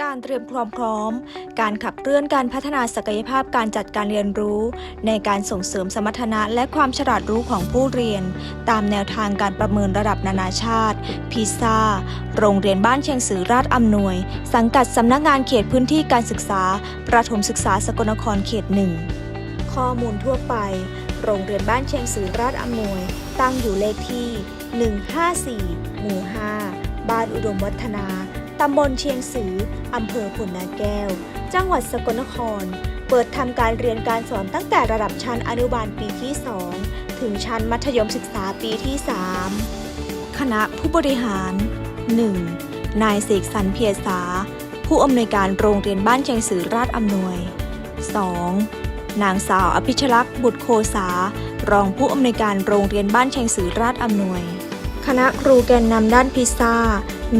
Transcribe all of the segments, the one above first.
การเตรียมความพร้อม การขับเคลื่อนการพัฒนาศักยภาพการจัดการเรียนรู้ ในการส่งเสริมสมรรถนะและความฉลาดรู้ของผู้เรียน ตามแนวทางการประเมินระดับนานาชาติ พีซ่า โรงเรียนบ้านเชียงสือราชอำนวย สังกัดสำนักงานเขตพื้นที่การศึกษา ประถมศึกษาสกลนครเขตหนึ่งข้อมูลทั่วไป โรงเรียนบ้านเชียงสือราชอำนวย ตั้งอยู่เลขที่ 154 หมู่ 5 บ้านอุดมวัฒนา ตำบลเชียงสือ อำเภอผลนาแก้ว จังหวัดสกลนคร เปิดทำการเรียนการสอนตั้งแต่ระดับชั้นอนุบาลปีที่ 2 ถึงชั้นมัธยมศึกษาปีที่ 3 คณะผู้บริหาร 1. นายเสกสรรเพียรษา ผู้อำนวยการโรงเรียนบ้านเชียงสือราชอำนวย 2. นางสาวอภิชลักษณ์บุตรโคสารองผู้อำนวยการโรงเรียนบ้านเชียงสือราชอำนวย คณะครูแกนนำด้านพิซซ่า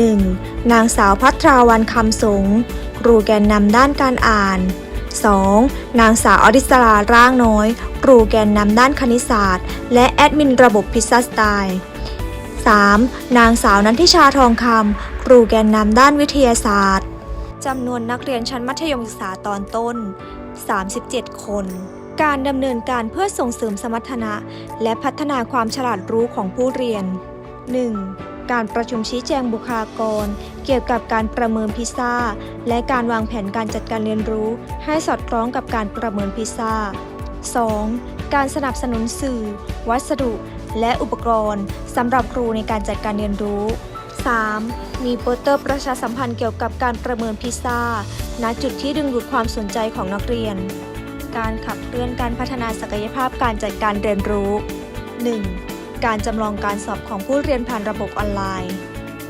1. นางสาวพัทราวันคำสงครูแกนนำด้านการอ่าน 2. นางสาวอริสราร่างน้อย ครูแกนนำด้านคณิตศาสตร์ และแอดมินระบบพิซซ่าสไตล์ 3. นางสาวนันทิชาทองคำครูแกนนำด้านวิทยาศาสตร์จำนวนนักเรียนชั้นมัธยมศึกษาตอนต้น 37 คน การดำเนินการเพื่อส่งเสริมสมรรถนะ และพัฒนาความฉลาดรู้ของผู้เรียน 1. การประชุมชี้แจงบุคลากร เกี่ยวกับการประเมินพิซซ่า และการวางแผนการจัดการเรียนรู้ ให้สอดคล้องกับการประเมินพิซซ่า 2. การสนับสนุนสื่อ วัสดุ และอุปกรณ์สำหรับครูในการจัดการเรียนรู้ 3. มีโปสเตอร์ประชาสัมพันธ์เกี่ยวกับการประเมินพิซซ่า ณ จุดที่ดึงดูดความสนใจของนักเรียน การขับเคลื่อนการพัฒนาศักยภาพการจัดการเรียนรู้ 1. การจำลองการสอบของผู้เรียนผ่านระบบออนไลน์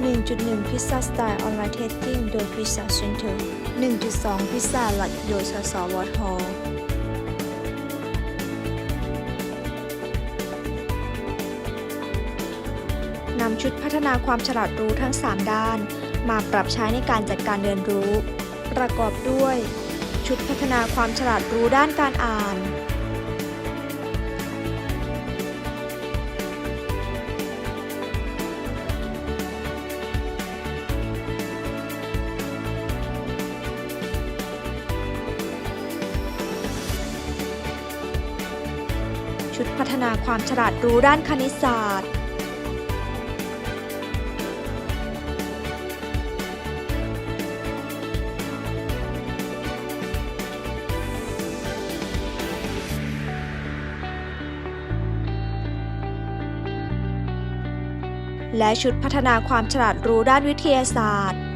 1.1 Pizza Style Online Testing โดย Pizza Center 1.2 Pizza Lab โดยสสวทนำชุดพัฒนาความฉลาดรู้ทั้ง 3 ด้าน มาปรับใช้ในการจัดการเรียนรู้ ประกอบด้วย ชุดพัฒนาความฉลาดรู้ด้านการอ่าน ชุดพัฒนาความฉลาดรู้ด้านคณิตศาสตร์ และชุดพัฒนาความฉลาดรู้ด้านวิทยาศาสตร์